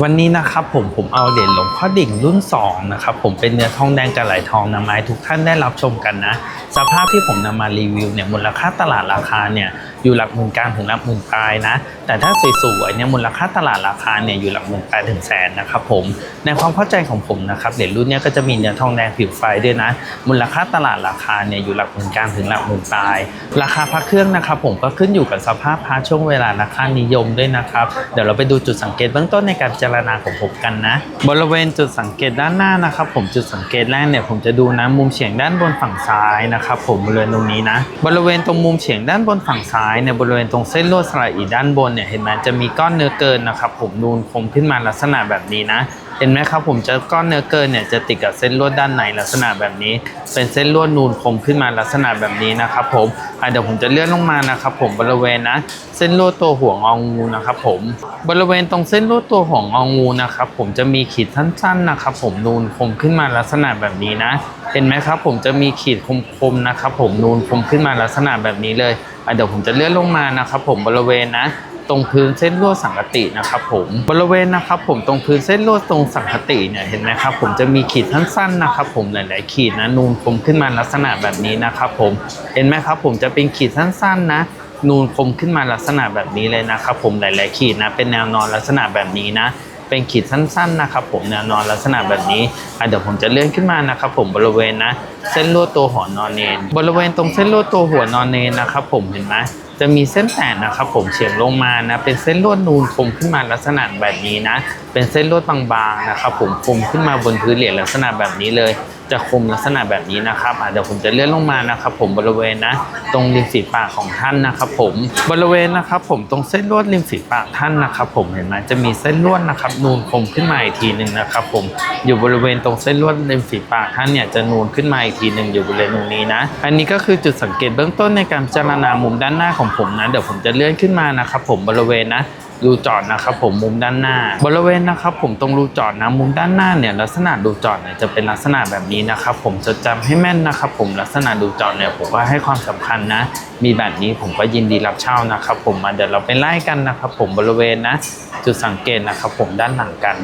วันนี้นะครับผมผมเอาเหรียญหลวงพ่อดิ่งรุ่น2นะครับผมเป็นเนื้อทองแดงกับไหลทองนำมาให้ทุกท่านได้รับชมกันนะ สภาพที่ผมนำมารีวิวเนี่ยมูลค่าตลาดราคาเนี่ย อยู่หลักหมื่นกลางถึงหลักหมื่นปลายนะ แต่ถ้าสวยๆเนี่ยมูลค่าตลาดราคาเนี่ยอยู่หลักหมื่นปลายถึงแสนนะครับผมในความเข้าใจของผมนะครับเหรียญรุ่นเนี้ยก็จะมีเนื้อทองแดงผิวไฟด้วยนะ มูลค่าตลาดราคาเนี่ยอยู่หลักหมื่นกลางถึงหลักหมื่นปลาย ราคาพระเครื่องนะครับผมก็ขึ้นอยู่กับสภาพพระช่วงเวลาราคานิยมด้วยนะครับเดี๋ยวเราไปดูจุดสังเกตเบื้องต้นในการพิจารณาของผมกันนะ บริเวณจุดสังเกตด้านหน้านะครับ ผมจุดสังเกตแรกเนี่ยผมจะดูนะมุมเฉียงด้านบนฝั่งซ้ายนะครับผมบริเวณตรงนี้นะ บริเวณตรงมุมเฉียงด้านบนฝั่งซ้ายเนี่ยบริเวณตรงเส้นลวดสลายอีด้านบนเนี่ยเห็นไหมจะมีก้อนเนื้อเกินนะครับ ผมนูนคมขึ้นมาลักษณะแบบนี้นะ เห็นไหมครับผมจะก้อนเนื้อเกินเนี่ยจะติดกับเส้นลวดด้านในลักษณะแบบนี้ เป็นเส้นลวดนูนคมขึ้นมาลักษณะแบบนี้นะครับผมเดี๋ยวผมจะเลื่อนลงมานะครับผมบริเวณนะ เส้นลวดตัวหัวงองูนะครับผมบริเวณตรงเส้นลวดตัวหัวงองูนะครับผมจะมีขีดสั้นๆนะครับผมนูนคมขึ้นมาลักษณะแบบนี้นะ เห็นไหมครับ ผมจะมีขีดคมๆนะครับ ผมนูนคมขึ้นมาลักษณะแบบนี้เลยเดี๋ยวผมจะเลื่อนลงมานะครับ ผมบริเวณนะตรงพื้นเส้นลวดสังกตินะครับผมบริเวณนะครับผมตรงพื้นเส้นลวดตรงสังกติเนี่ยเห็นไหมครับผมจะมีขีดสั้นๆนะครับผมหลาย ๆ ขีดนะนูนคมขึ้นมาลักษณะแบบนี้นะครับผมเห็นไหมครับผมจะเป็นขีดสั้นๆนะ นูนคมขึ้นมาลักษณะแบบนี้เลยนะครับผมหลาย ๆ ขีดนะเป็นแนวนอนลักษณะแบบนี้นะ เป็นขีดสั้นๆนะครับผมแนวนอนลักษณะแบบนี้อะเดี๋ยวผมจะเลื่อนขึ้นมานะครับผมบริเวณนะ เส้นลวดตัวหัวนอนเนน บริเวณตรงเส้นลวดตัวหัวนอนเนนนะครับผมเห็นไหมจะมีเส้นแตกนะครับผมเฉียงลงมานะเป็นเส้นลวดนูนคมขึ้นมาลักษณะแบบนี้นะ เป็นเส้นลวดบางๆนะครับผมคมขึ้นมาบนพื้นเหรียญลักษณะแบบนี้เลย จะคมลักษณะแบบนี้นะครับเดี๋ยวผมจะเลื่อนลงมานะครับผมบริเวณนะ ตรงริมฝีปากของท่านนะครับผมบริเวณนะครับผมตรงเส้นลวดริมฝีปากท่านนะครับผมเห็นไหมจะมีเส้นลวดนะครับนูนคมขึ้นมาอีกทีหนึ่งนะครับผมอยู่บริเวณตรงเส้นลวดริมฝีปากท่านเนี่ยจะนูนขึ้นมาอีกทีหนึ่งอยู่บริเวณตรงนี้นะ อันนี้ก็คือจุดสังเกตเบื้องต้นในการพิจารณามุมด้านหน้าของผมนะเดี๋ยวผมจะเลื่อนขึ้นมานะครับผมบริเวณนะรูจอดนะครับผมมุมด้านหน้า บริเวณนะครับผมตรงรูจอดนะมุมด้านหน้าเนี่ยลักษณะรูจอดเนี่ยจะเป็นลักษณะแบบนี้นะครับผมจะจำให้แม่นนะครับผมลักษณะรูจอดเนี่ยผมว่าให้ความสำคัญนะ มีแบบนี้ผมก็ยินดีรับเช่านะครับ ผมมาเดี๋ยวเราไปไล่กันนะครับ ผมบริเวณนะจุดสังเกตนะครับ ผมด้านหลังกัน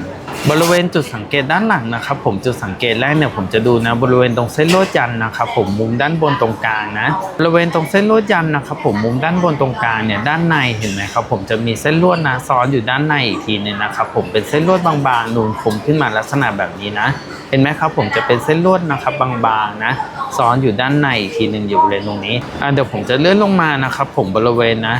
บริเวณจุดสังเกตด้านหลังนะครับ ผมจุดสังเกตแรกเนี่ยผมจะดูนะบริเวณตรงเส้นลวดยันนะครับ ผมมุมด้านบนตรงกลางนะบริเวณตรงเส้นลวดยันนะครับ ผมมุมด้านบนตรงกลางเนี่ยด้านในเห็นไหมครับ ผมจะมีเส้นลวดนะซ้อนอยู่ด้านในอีกทีหนึงนะครับ ผมเป็นเส้นลวดบางๆนูนคมขึ้นมาลักษณะแบบนี้นะ เห็นไหมครับ ผมจะเป็นเส้นลวดนะครับบางๆนะซ้อนอยู่ด้านในอีกทีหนึ่งอยู่เวณตรงนี้อะเดี๋ยวผมจะเลื่อื่อนลงมานะครับผมบริเวณนะ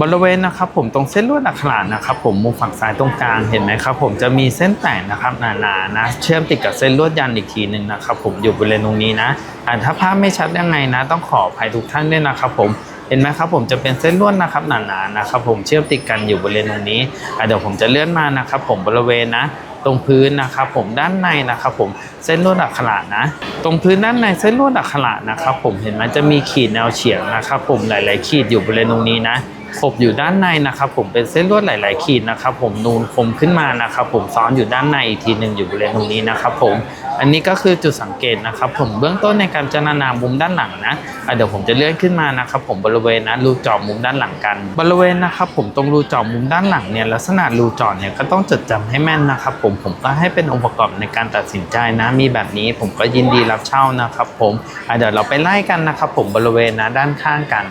บริเวณนะครับผมตรงเส้นลวดอักขระนะครับผมมุมฝั่งซ้ายตรงกลางเห็นไหมครับผมจะมีเส้นแตกนะครับหนาๆนะเชื่อมติดกับเส้นลวดยันอีกทีหนึ่งนะครับผมอยู่บริเวณตรงนี้นะอ่าถ้าภาพไม่ชัดยังไงนะ ต้องขออภัยทุกท่านด้วยนะครับผมเห็นไหมครับผมจะเป็นเส้นลวดนะครับหนาๆนะครับผมเชื่อมติดกันอยู่บริเวณตรงนี้เดี๋ยวผมจะเลื่อนมานะครับผมบริเวณนะ ตรงพื้นนะครับผมด้านในนะครับผมเส้นลวดอักขระนะ ตรงพื้นด้านในเส้นลวดอักขระนะครับผมเห็นไหมจะมีขีดแนวเฉียงนะครับผมหลาย ๆ ขีดอยู่บริเวณตรงนี้นะ ขบอยู่ด้านในนะครับผมเป็นเส้นลวดหลาย ๆ ขีดนะครับผมนูนคมขึ้นมานะครับผมซ้อนอยู่ด้านในอีกทีหนึ่งอยู่บริเวณตรงนี้นะครับผมอันนี้ก็คือจุดสังเกตนะครับผมเบื้องต้นในการพิจารณามุมด้านหลังนะะเดี๋ยวผมจะเลื่อนขึ้นมานะครับผมบริเวณนะรูเจาะมุมด้านหลังกัน บริเวณนะครับผมตรงรูเจาะมุมด้านหลังเนี่ยลักษณะรูเจาะเนี่ยก็ต้องจดจำให้แม่นนะครับผมผมก็ให้เป็นองค์ประกอบในการตัดสินใจนะมีแบบนี้ผมก็ยินดีรับเช่านะครับผมเดี๋ยวเราไปไล่กันนะครับผมบริเวณนะด้านข้างกัน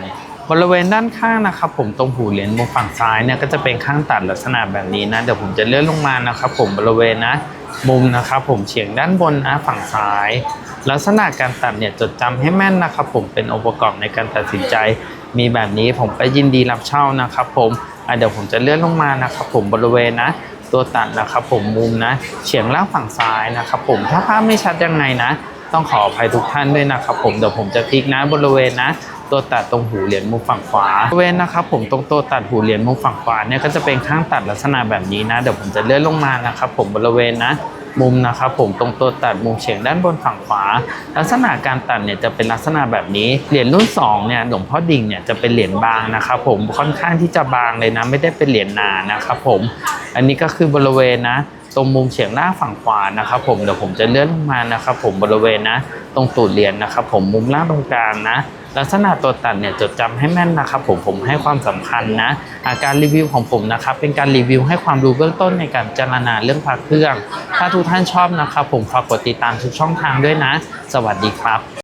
บริเวณด้านข้างนะครับผมตรงหูเหรียญมุมฝั่งซ้ายเนี่ยก็จะเป็นข้างตัดลักษณะแบบนี้นะเดี๋ยวผมจะเลื่อนลงมานะครับผมบริเวณนะมุมนะครับผมเฉียงด้านบนนะฝั่งซ้าย ลักษณะการตัดเนี่ยจดจำให้แม่นนะครับผมเป็นองค์ประกอบในการตัดสินใจ มีแบบนี้ผมก็ยินดีรับเช่านะครับผมเดี๋ยวผมจะเลื่อนลงมานะครับผมบริเวณนะตัวตัดนะครับผมมุมนะเฉียงล่างฝั่งซ้ายนะครับผมถ้าภาพไม่ชัดยังไงนะ ต้องขออภัยทุกท่านด้วยนะครับผมเดี๋ยวผมจะพลิกนะบริเวณนะ ตัวตัดตรงหูเหรียญมุมฝั่งขวาบริเวณนะครับผมตรงตัวตัดหูเหรียญมุมฝั่งขวาเนี่ยก็จะเป็นข้างตัดลักษณะแบบนี้นะเดี๋ยวผมจะเลื่อนลงมานะครับผมบริเวณนะมุมนะครับผมตรงตัวตัดมุมเฉียงด้านบนฝั่งขวา ลักษณะการตัดเนี่ยจะเป็นลักษณะแบบนี้เหรียญรุ่น2เนี่ยหลวงพ่อดิ่งเนี่ยจะเป็นเหรียญบางนะครับผมค่อนข้างที่จะบางเลยนะไม่ได้เป็นเหรียญหนานะครับผมอันนี้ก็คือบริเวณนะ ตรงมุมเฉียงล่าฝั่งขวานะครับผมเดี๋ยวผมจะเลื่อนลงมานะครับผมบริเวณนะ ตรงตูดเหรียญนะครับผมมุมล่างตรงกลางนะ ลักษณะตัวตัดเนี่ยจดจำให้แม่นนะครับผมผมให้ความสำคัญนะอาการรีวิวของผมนะครับเป็นการรีวิวให้ความรู้เบื้องต้นในการพิจารณาเรื่องพระเครื่อง ถ้าทุกท่านชอบนะครับผมฝากกดติดตามทุกช่องทางด้วยนะ สวัสดีครับ